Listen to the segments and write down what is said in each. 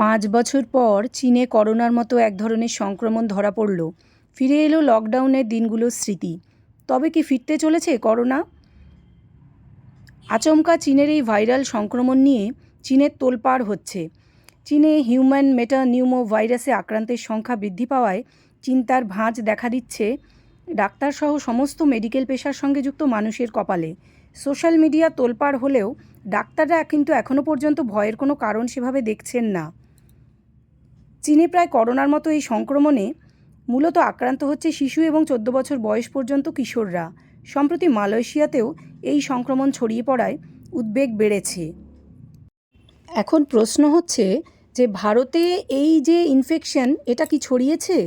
পাঁচ বছর পর চীনে করোনার মতো এক ধরনের সংক্রমণ ধরা পড়ল। ফিরে এলো লকডাউনের দিনগুলোর স্মৃতি। তবে কি ফিরতে চলেছে করোনা? আচমকা চীনের এই ভাইরাল সংক্রমণ নিয়ে চীনের তোলপাড় হচ্ছে। চীনে হিউম্যান মেটা নিউমো ভাইরাসে আক্রান্তের সংখ্যা বৃদ্ধি পাওয়ায় চিন্তার ভাঁজ দেখা দিচ্ছে ডাক্তারসহ সমস্ত মেডিকেল পেশার সঙ্গে যুক্ত মানুষের কপালে। সোশ্যাল মিডিয়া তোলপাড় হলেও ডাক্তাররা কিন্তু এখনও পর্যন্ত ভয়ের কোনো কারণ সেভাবে দেখছেন না। চীনে প্রায় করোনার মতো এই সংক্রমণে মূলত আক্রান্ত হচ্ছে শিশু এবং চোদ্দ বছর বয়স পর্যন্ত কিশোররা। সম্প্রতি মালয়েশিয়াতেও এই সংক্রমণ ছড়িয়ে পড়ায় উদ্বেগ বেড়েছে। এখন প্রশ্ন হচ্ছে যে ভারতে এই যে ইনফেকশন এটা কি ছড়িয়েছে?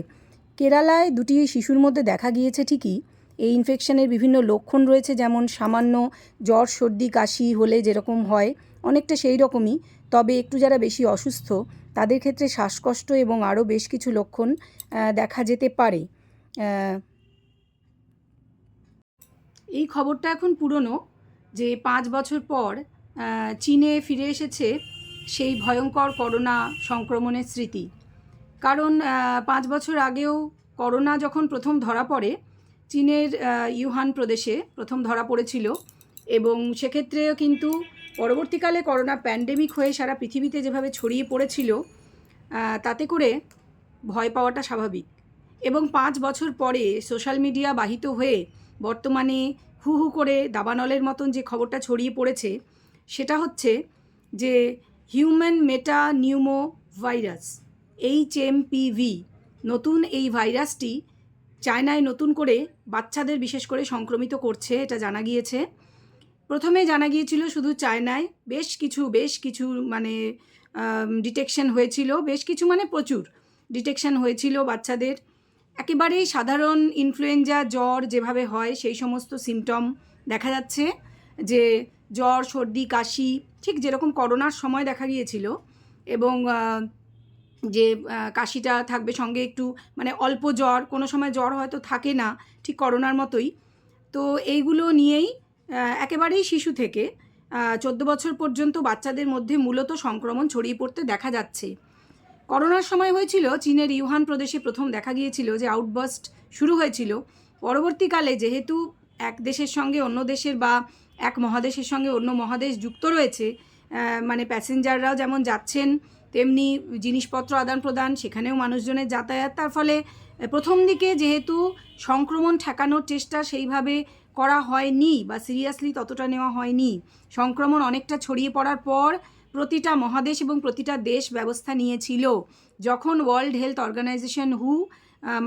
কেরালায় দুটি শিশুর মধ্যে দেখা গিয়েছে ঠিকই। এই ইনফেকশনের বিভিন্ন লক্ষণ রয়েছে, যেমন সামান্য জ্বর, সর্দি, কাশি হলে যেরকম হয়, অনেকটা সেই রকমই। তবে একটু যারা বেশি অসুস্থ তাদের ক্ষেত্রে শ্বাসকষ্ট এবং আরও বেশ কিছু লক্ষণ দেখা যেতে পারে। এই খবরটা এখন পুরনো, যে পাঁচ বছর পর চীনে ফিরে এসেছে সেই ভয়ঙ্কর করোনা সংক্রমণের স্মৃতি। কারণ পাঁচ বছর আগেও করোনা যখন প্রথম ধরা পড়ে, চীনের ইউহান প্রদেশে প্রথম ধরা পড়েছিল এবং সেক্ষেত্রেও কিন্তু পরবর্তীকালে করোনা প্যান্ডেমিক হয়ে সারা পৃথিবীতে যেভাবে ছড়িয়ে পড়েছিল তাতে করে ভয় পাওয়াটা স্বাভাবিক। এবং পাঁচ বছর পরে সোশ্যাল মিডিয়া বাহিত হয়ে বর্তমানে হু হু করে দাবানলের মতন যে খবরটা ছড়িয়ে পড়েছে, সেটা হচ্ছে যে human metapneumovirus H M PV নতুন এই ভাইরাসটি চায়নায় নতুন করে বাচ্চাদের বিশেষ করে সংক্রমিত করছে, এটা জানা গিয়েছে। প্রথমে জানা গিয়েছিল শুধু চায়নায়, বেশ কিছু বেশ কিছু মানে ডিটেকশন হয়েছিল, বেশ কিছু মানে প্রচুর ডিটেকশন হয়েছিল বাচ্চাদের। একেবারেই সাধারণ ইনফ্লুয়েঞ্জা জ্বর যেভাবে হয়, সেই সমস্ত সিমটম দেখা যাচ্ছে যে জ্বর, সর্দি, কাশি, ঠিক যেরকম করোনার সময় দেখা গিয়েছিল এবং যে কাশিটা থাকবে সঙ্গে একটু মানে অল্প জ্বর, কোনো সময় জ্বর হয়তো থাকে না ঠিক করোনার মতোই। তো এইগুলো নিয়েই একেবারেই শিশু থেকে চোদ্দ বছর পর্যন্ত বাচ্চাদের মধ্যে মূলত সংক্রমণ ছড়িয়ে পড়তে দেখা যাচ্ছে। করোনার সময় হয়েছিল, চীনের ইউহান প্রদেশে প্রথম দেখা গিয়েছিল যে আউটবাস্ট শুরু হয়েছিল। পরবর্তীকালে যেহেতু এক দেশের সঙ্গে অন্য দেশের বা এক মহাদেশের সঙ্গে অন্য মহাদেশ যুক্ত রয়েছে মানে প্যাসেঞ্জাররাও যেমন যাচ্ছেন, তেমনি জিনিসপত্র আদান প্রদান সেখানেও মানুষজনের যাতায়াত। তার ফলে প্রথম দিকে যেহেতু সংক্রমণ ঠেকানোর চেষ্টা সেইভাবে করা হয়নি বা সিরিয়াসলি ততটা নেওয়া হয়নি। সংক্রমণ অনেকটা ছড়িয়ে পড়ার পর প্রতিটা মহাদেশ এবং প্রতিটা দেশ ব্যবস্থা নিয়েছিল। যখন ওয়ার্ল্ড হেলথ অর্গানাইজেশন হু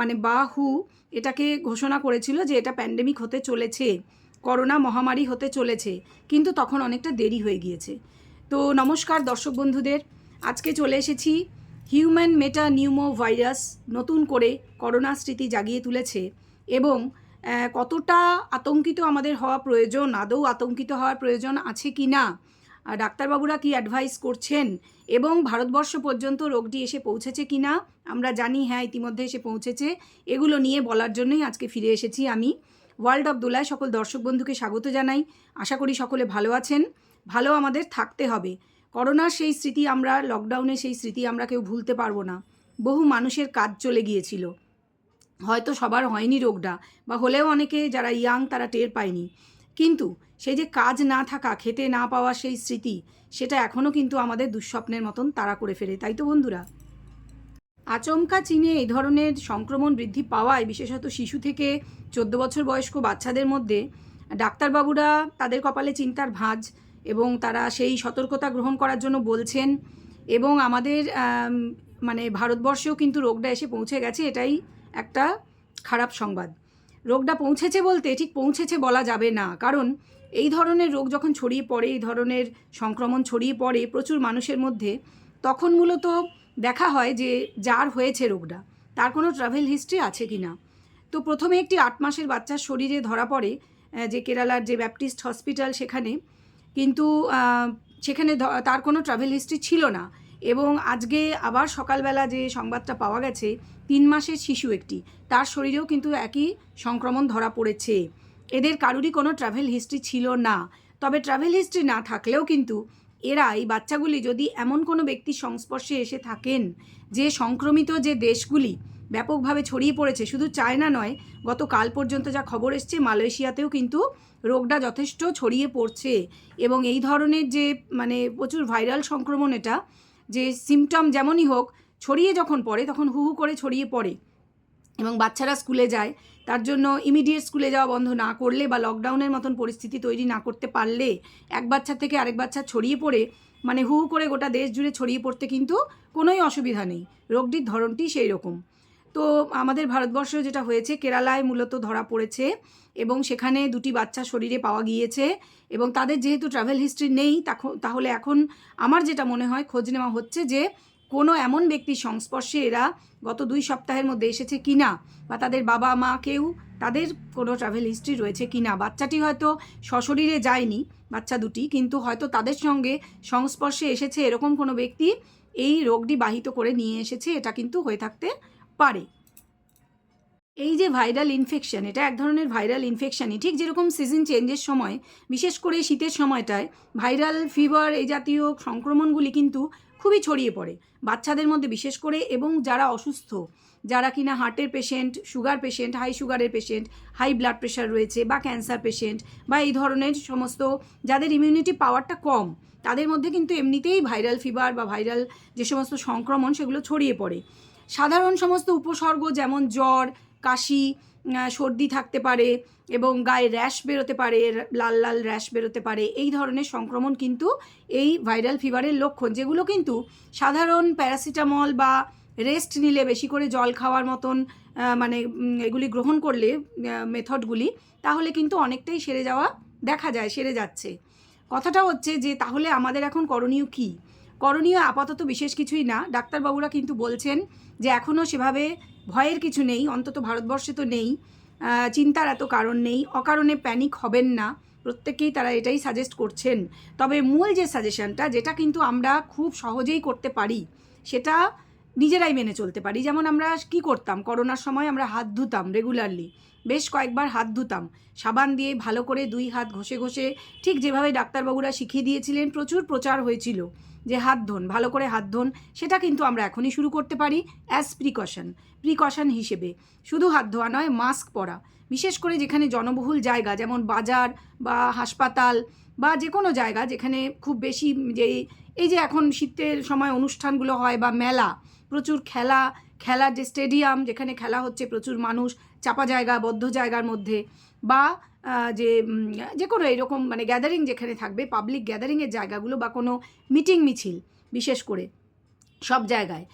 মানে বা হু এটাকে ঘোষণা করেছিল যে এটা প্যান্ডেমিক হতে চলেছে, করোনা মহামারী হতে চলেছে, কিন্তু তখন অনেকটা দেরি হয়ে গিয়েছে। তো নমস্কার দর্শক বন্ধুদের, আজকে চলে এসেছি। হিউম্যান মেটা নিউমো ভাইরাস নতুন করে করোনা স্মৃতি জাগিয়ে তুলেছে এবং কতটা আতঙ্কিত আমাদের হওয়া প্রয়োজন? আদৌ আতঙ্কিত হওয়ার প্রয়োজন আছে কি না? ডাক্তারবাবুরা কি অ্যাডভাইস করছেন? এবং ভারতবর্ষ পর্যন্ত রোগটি এসে পৌঁছেছে কি না? আমরা জানি হ্যাঁ ইতিমধ্যে এসে পৌঁছেছে। এগুলো নিয়ে বলার জন্যই আজকে ফিরে এসেছি আমি। ওয়ার্ল্ড অফ দোলায় সকল দর্শক বন্ধুকে স্বাগত জানাই। আশা করি সকলে ভালো আছেন। ভালো আমাদের থাকতে হবে। করোনার সেই স্মৃতি আমরা লকডাউনে সেই স্মৃতি আমরা কেউ ভুলতে পারব না। বহু মানুষের কাজ চলে গিয়েছিল। হয়তো সবার হয়নি রোগটা, বা হলেও অনেকে যারা ইয়াং তারা টের পায়নি। কিন্তু সেই যে কাজ না থাকা, খেতে না পাওয়া সেই স্মৃতি, সেটা এখনও কিন্তু আমাদের দুঃস্বপ্নের মতন তাড়া করে ফেলে, তাই তো বন্ধুরা? আচমকা চীনে এই ধরনের সংক্রমণ বৃদ্ধি পাওয়ায়, বিশেষত শিশু থেকে চোদ্দ বছর বয়স্ক বাচ্চাদের মধ্যে, ডাক্তারবাবুরা তাদের কপালে চিন্তার ভাঁজ এবং তারা সেই সতর্কতা গ্রহণ করার জন্য বলছেন এবং আমাদের মানে ভারতবর্ষেও কিন্তু রোগটা এসে পৌঁছে গেছে, এটাই একটা খারাপ সংবাদ। রোগটা পৌঁছেছে বলতে ঠিক পৌঁছেছে বলা যাবে না। কারণ এই ধরনের রোগ যখন ছড়িয়ে পড়ে, এই ধরনের সংক্রমণ ছড়িয়ে পড়ে প্রচুর মানুষের মধ্যে, তখন মূলত দেখা হয় যে যার হয়েছে রোগটা, তার কোনো ট্রাভেল হিস্ট্রি আছে কি না তো প্রথমে একটি আট মাসের বাচ্চার শরীরে ধরা পড়ে যে কেরালার যে ব্যাপটিস্ট হসপিটাল সেখানে। কিন্তু সেখানে তার কোনো ট্রাভেল হিস্ট্রি ছিল না। এবং আজকে আবার সকালবেলা যে সংবাদটা পাওয়া গেছে, তিন মাসের শিশু একটি। তার শরীরেও কিন্তু একই সংক্রমণ ধরা পড়েছে। এদের কারুরই কোনো ট্রাভেল হিস্ট্রি ছিল না। তবে ট্রাভেল হিস্ট্রি না থাকলেও কিন্তু এরা এই বাচ্চাগুলি যদি এমন কোনো ব্যক্তির সংস্পর্শে এসে থাকেন, যে সংক্রমিত যে দেশগুলি ব্যাপকভাবে ছড়িয়ে পড়েছে, শুধু চায়না নয় গত কাল পর্যন্ত যা খবর এসছে, মালয়েশিয়াতেও কিন্তু রোগটা যথেষ্ট ছড়িয়ে পড়ছে। এবং এই ধরনের যে মানে প্রচুর ভাইরাল সংক্রমণ এটা যে সিমটম যেমনই হোক, ছড়িয়ে যখন পড়ে, তখন হু হু করে ছড়িয়ে পড়ে। এবং বাচ্চারা স্কুলে যায়, তার জন্য ইমিডিয়েট স্কুলে যাওয়া বন্ধ না করলে বা লকডাউনের মতন পরিস্থিতি তৈরি না করতে পারলে, এক বাচ্চা থেকে আরেক বাচ্চা ছড়িয়ে পড়ে মানে হু হু করে গোটা দেশ জুড়ে ছড়িয়ে পড়তে কিন্তু কোনোই অসুবিধা নেই। রোগটির ধরনটি সেই রকম তো আমাদের ভারতবর্ষেও যেটা হয়েছে, কেরালায় মূলত ধরা পড়েছে এবং সেখানে দুটি বাচ্চা শরীরে পাওয়া গিয়েছে এবং তাদের যেহেতু ট্রাভেল হিস্ট্রি নেই তাহলে এখন আমার যেটা মনে হয় খোঁজ নেওয়া হচ্ছে যে কোনো এমন ব্যক্তির সংস্পর্শে এরা গত দুই সপ্তাহের মধ্যে এসেছে কিনা বা তাদের বাবা মা কেউ তাদের কোনো ট্রাভেল হিস্ট্রি রয়েছে কি না বাচ্চাটি হয়তো সশরীরে যায়নি, বাচ্চা দুটি, কিন্তু হয়তো তাদের সঙ্গে সংস্পর্শে এসেছে এরকম কোনো ব্যক্তি, এই রোগটি বাহিত করে নিয়ে এসেছে, এটা কিন্তু হয়ে থাকতে পারে। এই যে ভাইরাল ইনফেকশন এটা এক ধরনের ভাইরাল ইনফেকশনই ঠিক যেরকম সিজন চেঞ্জের সময়, বিশেষ করে শীতের সময়টায়, ভাইরাল ফিভার এই জাতীয় সংক্রমণগুলি কিন্তু খুবই ছড়িয়ে পড়ে। বাচ্চাদের মধ্যে বিশেষ করে এবং যারা অসুস্থ, যারা কিনা হার্টের পেশেন্ট সুগার পেশেন্ট হাই সুগারের পেশেন্ট হাই ব্লাড প্রেশার রয়েছে বা ক্যান্সার পেশেন্ট বা এই ধরনের সমস্ত যাদের ইমিউনিটি পাওয়ারটা কম, তাদের মধ্যে কিন্তু এমনিতেই ভাইরাল ফিভার বা ভাইরাল যে সমস্ত সংক্রমণ সেগুলো ছড়িয়ে পড়ে। সাধারণ সমস্ত উপসর্গ যেমন জ্বর, কাশি সর্দি থাকতে পারে এবং গায়ে র্যাশ বেরোতে পারে, লাল লাল র্যাশ বেরোতে পারে, এই ধরনের সংক্রমণ কিন্তু এই ভাইরাল ফিভারের লক্ষণ, যেগুলো কিন্তু সাধারণ প্যারাসিটামল বা রেস্ট নিলে বেশি করে জল খাওয়ার মতন মানে এগুলি গ্রহণ করলে মেথডগুলি, তাহলে কিন্তু অনেকটাই সেরে যাওয়া দেখা যায়, সেরে যাচ্ছে। কথাটা হচ্ছে যে, তাহলে আমাদের এখন করণীয় কী? করণীয় আপাতত বিশেষ কিছুই না, ডাক্তারবাবুরা কিন্তু বলছেন যে এখনও সেভাবে ভয়ের কিছু নেই, অন্তত ভারতবর্ষে তো নেই। চিন্তার এত কারণ নেই, অকারণে প্যানিক হবেন না। প্রত্যেকেই তারা এটাই সাজেস্ট করছেন। তবে মূল যে সাজেশনটা যেটা কিন্তু আমরা খুব সহজেই করতে পারি, সেটা নিজেরাই মেনে চলতে পারি। যেমন আমরা কি করতাম, করোনার সময় আমরা হাত ধুতাম রেগুলারলি বেশ কয়েকবার হাত ধুতাম। সাবান দিয়ে ভালো করে দুই হাত ঘষে ঘষে, ঠিক যেভাবে ডাক্তারবাবুরা শিখিয়ে দিয়েছিলেন, প্রচুর প্রচার হয়েছিল। যে হাত ধোন, ভালো করে হাত ধোন, সেটা কিন্তু আমরা এখনই শুরু করতে পারি অ্যাজ প্রিকশন প্রিকশন হিসেবে। শুধু হাত ধোয়া নয় মাস্ক পরা। বিশেষ করে যেখানে জনবহুল জায়গা, যেমন বাজার বা হাসপাতাল বা যে কোনো জায়গা যেখানে খুব বেশি যে এই যে এখন শীতের সময় অনুষ্ঠানগুলো হয় বা মেলা, প্রচুর খেলা, খেলার যে স্টেডিয়াম যেখানে খেলা হচ্ছে প্রচুর মানুষ, চাপা জায়গা, বদ্ধ জায়গার মধ্যে বা যে যে কোনো এরকম মানে গ্যাদারিং যেখানে থাকবে পাবলিক গ্যাদারিংয়ের জায়গাগুলো বা কোনো মিটিং মিছিল বিশেষ করে সব জায়গায়।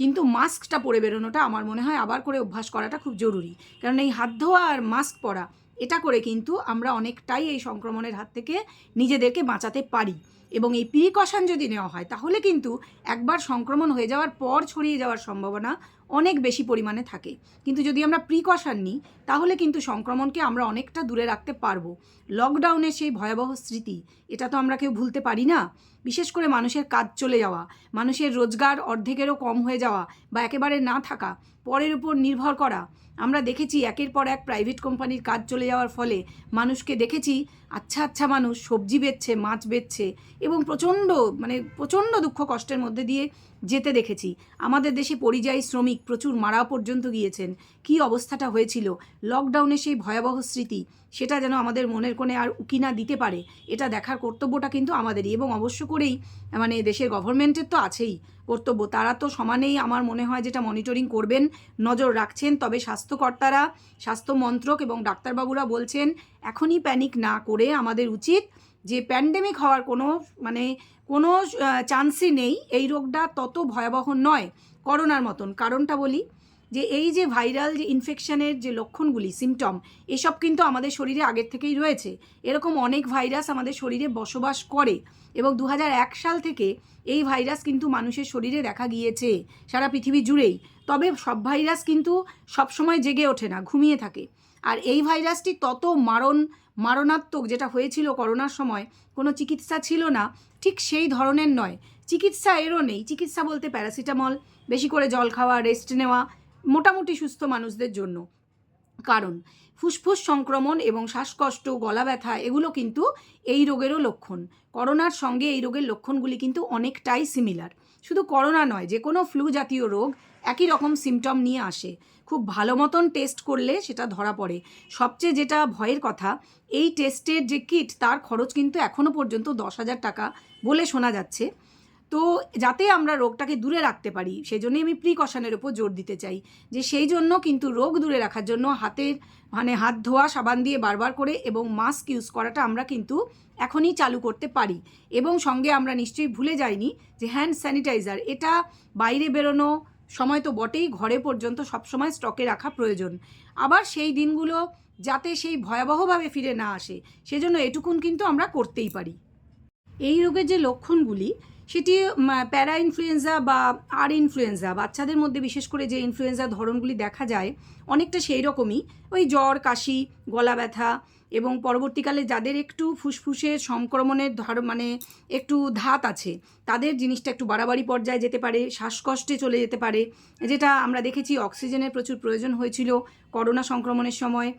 কিন্তু মাস্কটা পরে বেরোনোটা আমার মনে হয় আবার করে অভ্যাস করাটা খুব জরুরি। কারণ এই হাত ধোয়া আর মাস্ক পরা, এটা করে কিন্তু আমরা অনেকটাই এই সংক্রমণের হাত থেকে নিজেদেরকে বাঁচাতে পারি। এবং এই প্রিকশন যদি নেওয়া হয়, তাহলে কিন্তু একবার সংক্রমণ হয়ে যাওয়ার পর ছড়িয়ে যাওয়ার সম্ভাবনা অনেক বেশি পরিমাণে থাকে। কিন্তু যদি আমরা প্রিকশন নিই, তাহলে কিন্তু সংক্রমণকে আমরা অনেকটা দূরে রাখতে পারব। লকডাউনের সেই ভয়াবহ স্মৃতি, এটা তো আমরা কেউ ভুলতে পারি না। বিশেষ করে মানুষের কাজ চলে যাওয়া, মানুষের রোজগার অর্ধেকেরও কম হয়ে যাওয়া বা একেবারে না থাকা, পরের উপর নির্ভর করা। আমরা দেখেছি একের পর এক প্রাইভেট কোম্পানির কাজ চলে যাওয়ার ফলে মানুষকে দেখেছি আচ্ছা আচ্ছা মানুষ সবজি বেচছে, মাছ বেচছে এবং প্রচণ্ড মানে প্রচণ্ড দুঃখ কষ্টের মধ্যে দিয়ে যেতে দেখেছি। আমাদের দেশে পরিযায়ী শ্রমিক প্রচুর মারা পর্যন্ত গিয়েছেন। কি অবস্থাটা হয়েছিল? লকডাউনে সেই ভয়াবহ স্মৃতি, সেটা যেন আমাদের মনের কোণে আর উকি না দিতে পারে, এটা দেখার কর্তব্যটা কিন্তু আমাদেরই। এবং অবশ্য করেই মানে দেশের গভর্নমেন্টের তো আছেই কর্তব্য। তারা তো সমানেই আমার মনে হয় যেটা মনিটরিং করবেন, নজর রাখছেন। তবে স্বাস্থ্যকর্তারা স্বাস্থ্য মন্ত্রক এবং ডাক্তারবাবুরা বলছেন, এখনই প্যানিক না করে আমাদের উচিত যে প্যান্ডেমিক হওয়ার কোনো মানে কোনো চান্সই নেই এই রোগটা তত ভয়াবহ নয়, করোনার মতন। কারণটা বলি যে এই যে ভাইরাল যে ইনফেকশনের যে লক্ষণগুলি সিমটম এসব কিন্তু আমাদের শরীরে আগের থেকেই রয়েছে। এরকম অনেক ভাইরাস আমাদের শরীরে বসবাস করে এবং দু হাজার এক সাল থেকে এই ভাইরাস কিন্তু মানুষের শরীরে দেখা গিয়েছে সারা পৃথিবী জুড়েই। তবে সব ভাইরাস কিন্তু সবসময় জেগে ওঠে না, ঘুমিয়ে থাকে। আর এই ভাইরাসটি তত মারণ মারণাত্মক যেটা হয়েছিল করোনার সময়, কোনো চিকিৎসা ছিল না, ঠিক সেই ধরনের নয়। চিকিৎসা এরও নেই। চিকিৎসা বলতে প্যারাসিটামল, বেশি করে জল খাওয়া, রেস্ট নেওয়া, মোটামুটি সুস্থ মানুষদের জন্য। কারণ, ফুসফুস সংক্রমণ এবং শ্বাসকষ্ট, গলা ব্যথা, এগুলো কিন্তু এই রোগেরও লক্ষণ। করোনার সঙ্গে এই রোগের লক্ষণগুলি কিন্তু অনেকটাই সিমিলার শুধু করোনা নয়, যে কোনো ফ্লু জাতীয় রোগ একই রকম সিমটম নিয়ে আসে। খুব ভালো মতন টেস্ট করলে সেটা ধরা পড়ে। সবচেয়ে যেটা ভয়ের কথা, এই টেস্টের যে কিট তার খরচ কিন্তু এখনও পর্যন্ত দশ হাজার টাকা বলে শোনা যাচ্ছে। তো যাতে আমরা রোগটাকে দূরে রাখতে পারি, সেজন্যই আমি প্রিকশনের উপর জোর দিতে চাই। যে সেই জন্য কিন্তু রোগ দূরে রাখার জন্য হাতের মানে হাত ধোয়া, সাবান দিয়ে বারবার করে এবং মাস্ক ইউজ করাটা আমরা কিন্তু এখনই চালু করতে পারি। এবং সঙ্গে আমরা নিশ্চয়ই ভুলে যাইনি যে হ্যান্ড স্যানিটাইজার এটা বাইরে বেরোনো সময় তো বটেই ঘরে পর্যন্ত সবসময় স্টকে রাখা প্রয়োজন। আবার সেই দিনগুলো যাতে সেই ভয়াবহভাবে ফিরে না আসে, সেজন্য এটুকুন কিন্তু আমরা করতেই পারি। এই রোগের যে লক্ষণগুলি, সেটি প্যারা ইনফ্লুয়েঞ্জা বা আর ইনফ্লুয়েঞ্জা, বাচ্চাদের মধ্যে বিশেষ করে যে ইনফ্লুয়েঞ্জার ধরনগুলি দেখা যায়, অনেকটা সেই রকমই। ওই জ্বর, কাশি গলা ব্যথা এবং পরবর্তীকালে যাদের একটু ফুসফুসের সংক্রমণের ধর মানে একটু ধাত আছে, তাদের জিনিসটা একটু বাড়াবাড়ি পর্যায়ে যেতে পারে, শ্বাসকষ্টে চলে যেতে পারে। যেটা আমরা দেখেছি অক্সিজেনের প্রচুর প্রয়োজন হয়েছিল করোনা সংক্রমণের সময়।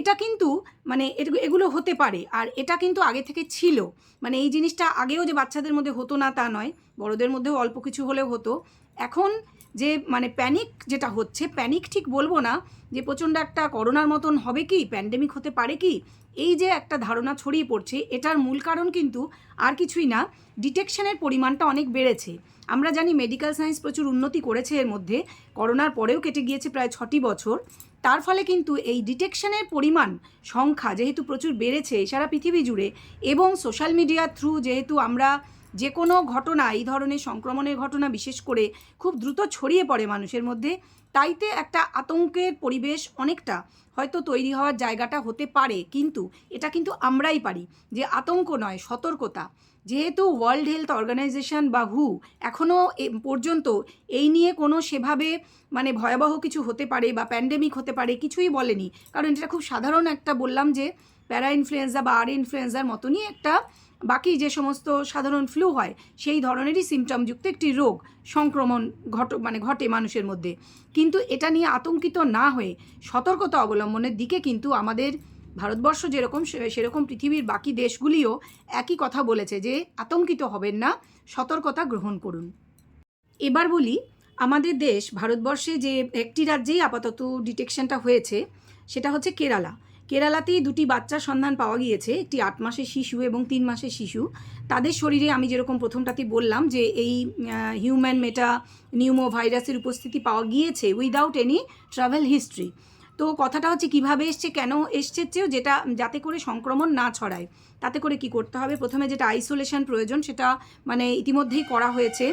এটা কিন্তু মানে এগুলো হতে পারে, আর এটা কিন্তু আগে থেকে ছিল। মানে এই জিনিসটা আগেও যে বাচ্চাদের মধ্যে হতো না তা নয়, বড়দের মধ্যেও অল্প কিছু হলেও হতো। এখন যে মানে প্যানিক যেটা হচ্ছে প্যানিক ঠিক বলব না, যে প্রচণ্ড একটা করোনার মতন হবে কি প্যান্ডেমিক হতে পারে কি, এই যে একটা ধারণা ছড়িয়ে পড়ছে, এটার মূল কারণ কিন্তু আর কিছুই না ডিটেকশনের পরিমাণটা অনেক বেড়েছে। আমরা জানি মেডিকেল সায়েন্স প্রচুর উন্নতি করেছে এর মধ্যে, করোনার পরেও কেটে গিয়েছে প্রায় ছটি বছর। তার ফলে কিন্তু এই ডিটেকশনের পরিমাণ, সংখ্যা যেহেতু প্রচুর বেড়েছে, সারা পৃথিবী জুড়ে, এবং সোশ্যাল মিডিয়ার থ্রু যেহেতু আমরা যে কোনো ঘটনা, এই ধরনের সংক্রমণের ঘটনা বিশেষ করে খুব দ্রুত ছড়িয়ে পড়ে মানুষের মধ্যে, তাইতে একটা আতঙ্কের পরিবেশ অনেকটা হয়তো তৈরি হওয়ার জায়গাটা হতে পারে। কিন্তু এটা কিন্তু আমরাই পারি যে আতঙ্ক নয়, সতর্কতা। যেহেতু ওয়ার্ল্ড হেলথ অর্গানাইজেশন বা হু এখনও পর্যন্ত এই নিয়ে কোনো সেভাবে মানে ভয়াবহ কিছু হতে পারে বা প্যান্ডেমিক হতে পারে কিছুই বলেনি। কারণ এটা খুব সাধারণ একটা বললাম যে প্যারা ইনফ্লুয়েঞ্জা বা আর ইনফ্লুয়েঞ্জার মতনই একটা বাকি যে সমস্ত সাধারণ ফ্লু হয়, সেই ধরনেরই সিমটমযুক্ত একটি রোগ সংক্রমণ ঘট মানে ঘটে মানুষের মধ্যে। কিন্তু এটা নিয়ে আতঙ্কিত না হয়ে সতর্কতা অবলম্বনের দিকে কিন্তু আমাদের ভারতবর্ষ যেরকম সেরকম পৃথিবীর বাকি দেশগুলিও একই কথা বলেছে যে আতঙ্কিত হবেন না, সতর্কতা গ্রহণ করুন। এবার বলি, আমাদের দেশ ভারতবর্ষে যে একটি রাজ্যেই আপাতত ডিটেকশনটা হয়েছে, সেটা হচ্ছে কেরালা। কেরালাতেই দুটি বাচ্চার সন্ধান পাওয়া গিয়েছে, একটি আট মাসের শিশু এবং তিন মাসের শিশু। তাদের শরীরে আমি যেরকম প্রথমটাতে বললাম যে এই হিউম্যান মেটা নিউমো ভাইরাসের উপস্থিতি পাওয়া গিয়েছে উইদাউট এনি ট্রাভেল হিস্ট্রি তো কথাটা হচ্ছে কীভাবে এসছে, কেন এসছে যেটা যাতে করে সংক্রমণ না ছড়ায়। তাতে করে কি করতে হবে? প্রথমে যেটা আইসোলেশন প্রয়োজন সেটা মানে ইতিমধ্যেই করা হয়েছে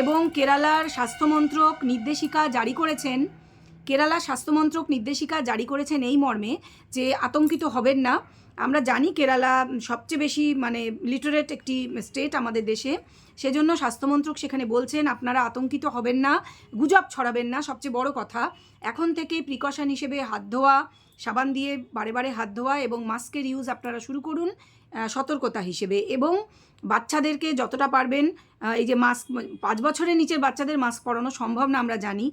এবং কেরালার স্বাস্থ্যমন্ত্রক নির্দেশিকা জারি করেছেন কেরালা স্বাস্থ্যমন্ত্রক নির্দেশিকা জারি করেছেন এই মর্মে যে আতঙ্কিত হবেন না। আমরা জানি কেরালা সবচেয়ে বেশি মানে লিটারেট একটি স্টেট আমাদের দেশে। সেজন্য স্বাস্থ্যমন্ত্রক সেখানে বলছেন, আপনারা আতঙ্কিত হবেন না, গুজব ছড়াবেন না, সবচেয়ে বড় কথা। এখন থেকে প্রিকশন হিসেবে হাত ধোয়া, সাবান দিয়ে বারে বারে হাত ধোয়া এবং মাস্কের ইউজ আপনারা শুরু করুন। সতর্কতা হিসেবে এবং বাচ্চাদেরকে যতটা পারবেন এই যে মাস্ক, পাঁচ বছরের নিচের বাচ্চাদের মাস্ক পরানো সম্ভব না আমরা জানি।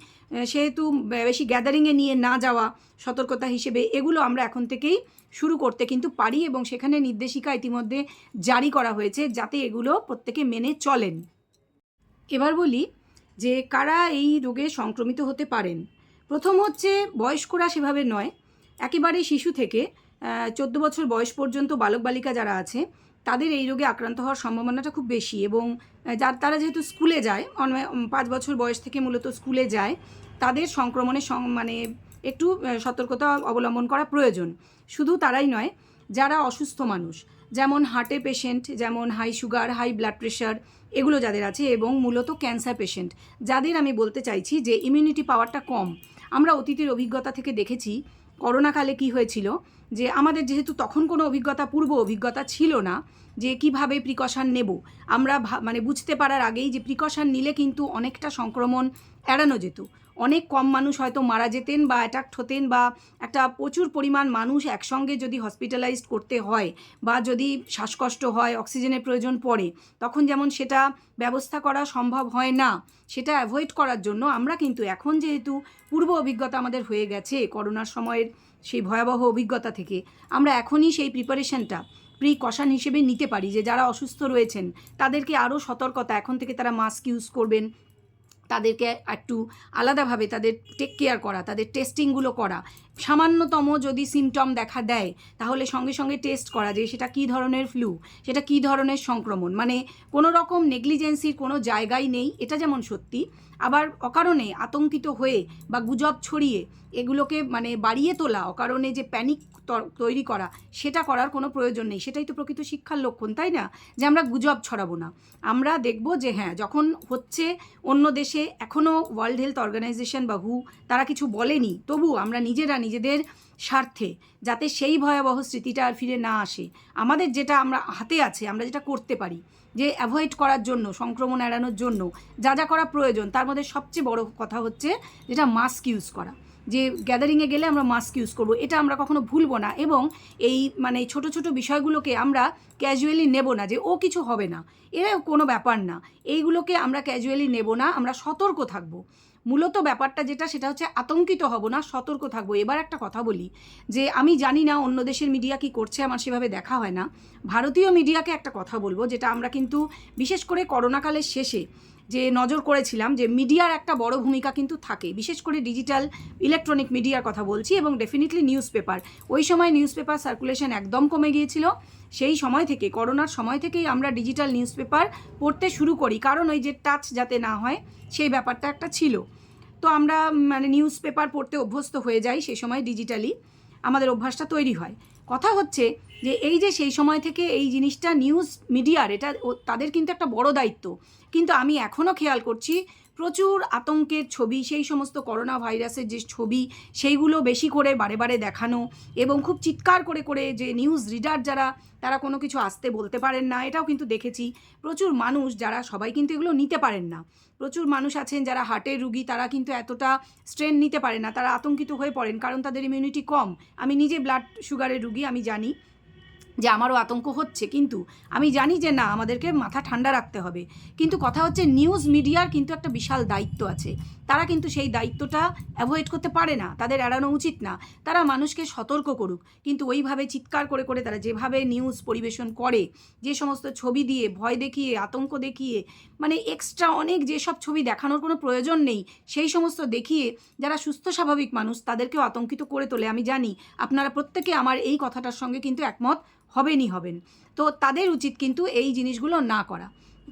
সেহেতু বেশি গ্যাদারিংয়ে নিয়ে না যাওয়া সতর্কতা হিসেবে এগুলো আমরা এখন থেকেই শুরু করতে কিন্তু পারি এবং সেখানে নির্দেশিকা ইতিমধ্যে জারি করা হয়েছে যাতে এগুলো প্রত্যেকে মেনে চলেন। এবার বলি যে কারা এই রোগে সংক্রমিত হতে পারেন। প্রথম হচ্ছে বয়স্করা সেভাবে নয়, একেবারে শিশু থেকে চোদ্দ বছর বয়স পর্যন্ত বালক বালিকা যারা আছে, তাদের এই রোগে আক্রান্ত হওয়ার সম্ভাবনাটা খুব বেশি এবং যার, তারা যেহেতু স্কুলে যায় পাঁচ বছর বয়স থেকে মূলত স্কুলে যায়, তাদের সংক্রমণের মানে একটু সতর্কতা অবলম্বন করা প্রয়োজন। শুধু তারাই নয়, যারা অসুস্থ মানুষ, যেমন হার্টে পেশেন্ট যেমন high sugar high blood pressure এগুলো যাদের আছে এবং মূলত ক্যান্সার পেশেন্ট যাদের আমি বলতে চাইছি যে ইমিউনিটি পাওয়ারটা কম। আমরা অতীতের অভিজ্ঞতা থেকে দেখেছি করোনাকালে কি হয়েছিল? যে আমাদের যেহেতু তখন কোনো অভিজ্ঞতা, পূর্ব অভিজ্ঞতা ছিল না যে কীভাবে প্রিকশন নেব। আমরা মানে বুঝতে পারার আগেই যে প্রিকশন নিলে কিন্তু অনেকটা সংক্রমণ এড়ানো যেত। অনেক কম মানুষ হয়তো মারা যেতেন বা অ্যাটাক্ট হতেন বা একটা প্রচুর পরিমাণ মানুষ একসঙ্গে যদি হসপিটালাইজড করতে হয় বা যদি শ্বাসকষ্ট হয় অক্সিজেনের প্রয়োজন পড়ে, তখন যেমন সেটা ব্যবস্থা করা সম্ভব হয় না, সেটা অ্যাভয়েড করার জন্য আমরা কিন্তু এখন যেহেতু পূর্ব অভিজ্ঞতা আমাদের হয়ে গেছে করোনার সময়ের সেই ভয়াবহ অভিজ্ঞতা থেকে, আমরা এখনই সেই প্রিপারেশনটা প্রিকশন হিসেবে নিতে পারি যে যারা অসুস্থ রয়েছেন, তাদেরকে আরও সতর্কতা, এখন থেকে তারা মাস্ক ইউজ করবেন তাদেরকে একটু আলাদাভাবে তাদের টেক কেয়ার করা, তাদের টেস্টিংগুলো করা। সামান্যতম যদি সিমটম দেখা দেয়, তাহলে সঙ্গে সঙ্গে টেস্ট করা যে সেটা কী ধরনের ফ্লু সেটা কী ধরনের সংক্রমণ। মানে কোনো রকম নেগলিজেন্সির কোনো জায়গাই নেই, এটা যেমন সত্যি। আবার অকারণে আতঙ্কিত হয়ে বা গুজব ছড়িয়ে এগুলোকে মানে বাড়িয়ে তোলা, অকারণে যে প্যানিক তৈরি করা, সেটা করার কোনো প্রয়োজন নেই। সেটাই তো প্রকৃত শিক্ষার লক্ষণ, তাই না? যে আমরা গুজব ছড়াবো না। আমরা দেখব যে হ্যাঁ যখন হচ্ছে অন্য দেশে এখনও ওয়ার্ল্ড হেলথ অর্গানাইজেশন বা হু তারা কিছু বলেনি, তবু আমরা নিজেরা নিজেদের স্বার্থে যাতে সেই ভয়াবহ স্মৃতিটা আর ফিরে না আসে, আমাদের যেটা আমরা হাতে আছে, আমরা যেটা করতে পারি, যে অ্যাভয়েড করার জন্য, সংক্রমণ এড়ানোর জন্য, যা যা করা প্রয়োজন, তার মধ্যে সবচেয়ে বড় কথা হচ্ছে যেটা মাস্ক ইউজ করা। যে গ্যাদারিংয়ে গেলে আমরা মাস্ক ইউজ করব, এটা আমরা কখনো ভুলবো না। এবং এই মানে ছোট ছোট বিষয়গুলোকে আমরা ক্যাজুয়ালি নেব না যে, ও কিছু হবে না। এরা কোনো ব্যাপার না। এইগুলোকে আমরা ক্যাজুয়ালি নেব না, আমরা সতর্ক থাকব। মূলত ব্যাপারটা যেটা, সেটা হচ্ছে আতঙ্কিত হব না, সতর্ক থাকব। এবার একটা কথা বলি, যে আমি জানি না অন্য দেশের মিডিয়া কি করছে, আমার সেভাবে দেখা হয় না। ভারতীয় মিডিয়াকে একটা কথা বলব, যেটা আমরা কিন্তু বিশেষ করে করোনাকালের শেষে যে নজর করেছিলাম যে মিডিয়ার একটা বড় ভূমিকা কিন্তু থাকে। বিশেষ করে ডিজিটাল ইলেকট্রনিক মিডিয়ার কথা বলছি এবং ডেফিনেটলি নিউজ পেপার ওই সময় নিউজ পেপার সার্কুলেশন একদম কমে গিয়েছিল। সেই সময় থেকে, করোনার সময় থেকেই আমরা ডিজিটাল নিউজ পেপার পড়তে শুরু করি। কারণ ওই যে টাচ যাতে না হয়, সেই ব্যাপারটা একটা ছিল। তো আমরা মানে নিউজ পেপার পড়তে অভ্যস্ত হয়ে যাই সেই সময় ডিজিটালি আমাদের অভ্যাসটা তৈরি হয়। কথা হচ্ছে যে এই যে সেই সময় থেকে এই জিনিসটা নিউজ মিডিয়ার এটা তাদের কিন্তু একটা বড় দায়িত্ব। কিন্তু আমি এখনও খেয়াল করছি, প্রচুর আতঙ্কের ছবি, সেই সমস্ত করোনা ভাইরাসের যে ছবি, সেইগুলো বেশি করে বারে বারে দেখানো এবং খুব চিৎকার করে করে যে নিউজ রিডার যারা, তারা কোনো কিছু আসতে বলতে পারেন না, এটাও কিন্তু দেখেছি। প্রচুর মানুষ যারা, সবাই কিন্তু এগুলো নিতে পারেন না। প্রচুর মানুষ আছেন যারা হার্টের রুগী, তারা কিন্তু এতটা স্ট্রেন নিতে পারে না, তারা আতঙ্কিত হয়ে পড়েন কারণ তাদের ইমিউনিটি কম। আমি নিজে ব্লাড সুগারের রুগী, আমি জানি যে আমারও আতঙ্ক হচ্ছে, কিন্তু আমি জানি যে না, আমাদেরকে মাথা ঠান্ডা রাখতে হবে। কিন্তু কথা হচ্ছে নিউজ মিডিয়ার কিন্তু একটা বিশাল দায়িত্ব আছে। তারা কিন্তু সেই দায়িত্বটা অ্যাভয়েড করতে পারে না, তাদের এড়ানো উচিত না। তারা মানুষকে সতর্ক করুক। কিন্তু ওইভাবে চিৎকার করে করে তারা যেভাবে নিউজ পরিবেশন করে, যে সমস্ত ছবি দিয়ে, ভয় দেখিয়ে, আতঙ্ক দেখিয়ে মানে এক্সট্রা অনেক যেসব ছবি দেখানোর কোনো প্রয়োজন নেই, সেই সমস্ত দেখিয়ে যারা সুস্থ স্বাভাবিক মানুষ, তাদেরকেও আতঙ্কিত করে তোলে। আমি জানি আপনারা প্রত্যেকে আমার এই কথাটার সঙ্গে কিন্তু একমত হবেনই হবেন। তো তাদের উচিত কিন্তু এই জিনিসগুলো না করা।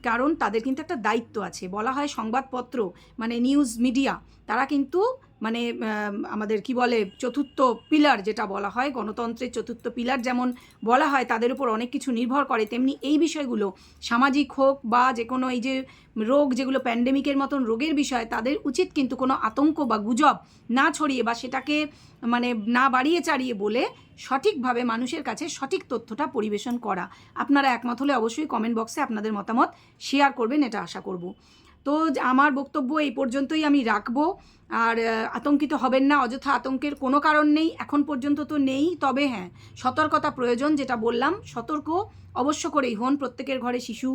কারণ তাদের কিন্তু একটা দায়িত্ব আছে। বলা হয় সংবাদপত্র মানে নিউজ মিডিয়া তারা কিন্তু মানে আমাদের কি বলে, চতুর্থ পিলার যেটা বলা হয়, গণতন্ত্রের চতুর্থ পিলার যেমন বলা হয়, তাদের উপর অনেক কিছু নির্ভর করে। তেমনি এই বিষয়গুলো, সামাজিক হোক বা যে কোনো এই যে রোগ যেগুলো প্যান্ডেমিকের মতন রোগের বিষয়, তাদের উচিত কিন্তু কোনো আতঙ্ক বা গুজব না ছড়িয়ে বা সেটাকে মানে না বাড়িয়ে চাড়িয়ে বলে সঠিকভাবে মানুষের কাছে সঠিক তথ্যটা পরিবেশন করা। আপনারা একমত হলে অবশ্যই কমেন্ট বক্সে আপনাদের মতামত শেয়ার করবেন, এটা আশা করব। তো আমার বক্তব্য এই পর্যন্তই আমি রাখব। আর আতঙ্কিত হবেন না, অযথা আতঙ্কের কোনো কারণ নেই, এখন পর্যন্ত তো নেই, তবে হ্যাঁ সতর্কতা প্রয়োজন, যেটা বললাম, সতর্ক অবশ্য করেই হন প্রত্যেকের ঘরে শিশু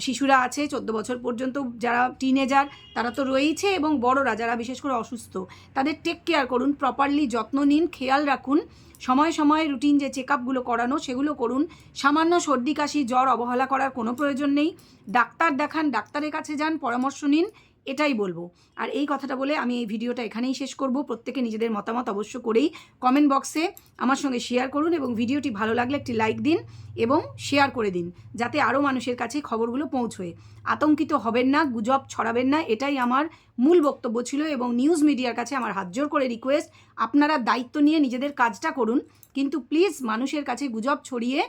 শিশুরা আছে, চোদ্দ বছর পর্যন্ত যারা টিনেজার তারা তো রয়েইছে এবং বড়রা যারা বিশেষ করে অসুস্থ, তাদের টেক কেয়ার করুন প্রপারলি যত্ন নিন, খেয়াল রাখুন, সময় সময় রুটিন যে চেক আপগুলো করানো, সেগুলো করুন, সামান্য সর্দি, কাশি, জ্বর, অবহেলা করার কোনো প্রয়োজন নেই, ডাক্তার দেখান, ডাক্তারের কাছে যান, পরামর্শ নিন এটাই বলব। আর এই কথাটা বলে আমি এই ভিডিওটা এখানেই শেষ করব। প্রত্যেকে নিজেদের মতামত অবশ্য করেই কমেন্ট বক্সে আমার সঙ্গে শেয়ার করুন এবং ভিডিওটি ভালো লাগলে একটি লাইক দিন এবং শেয়ার করে দিন, যাতে আরও মানুষের কাছে খবরগুলো পৌঁছয়। আতঙ্কিত হবেন না, গুজব ছড়াবেন না, এটাই আমার মূল বক্তব্য ছিল এবং নিউজ মিডিয়ার কাছে আমার হাত জোর করে রিকোয়েস্ট আপনারা দায়িত্ব নিয়ে নিজেদের কাজটা করুন, কিন্তু প্লিজ মানুষের কাছে গুজব ছড়িয়ে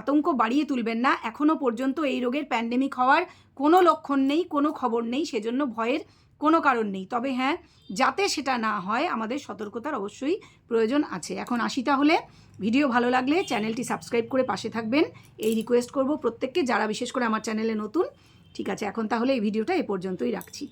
আতঙ্ক বাড়িয়ে তুলবেন না। এখনও পর্যন্ত এই রোগের প্যান্ডেমিক হওয়ার কোনো লক্ষণ নেই, কোনো খবর নেই, সেজন্য ভয়ের কোনো কারণ নেই। তবে হ্যাঁ যাতে সেটা না হয়, আমাদের সতর্কতার অবশ্যই প্রয়োজন আছে। এখন আসি তাহলে। ভিডিও ভালো লাগলে চ্যানেলটি সাবস্ক্রাইব করে পাশে থাকবেন। এই রিকোয়েস্ট করব প্রত্যেককে, যারা বিশেষ করে আমার চ্যানেলে নতুন। ঠিক আছে, এখন তাহলে এই ভিডিওটা এ পর্যন্তই রাখছি।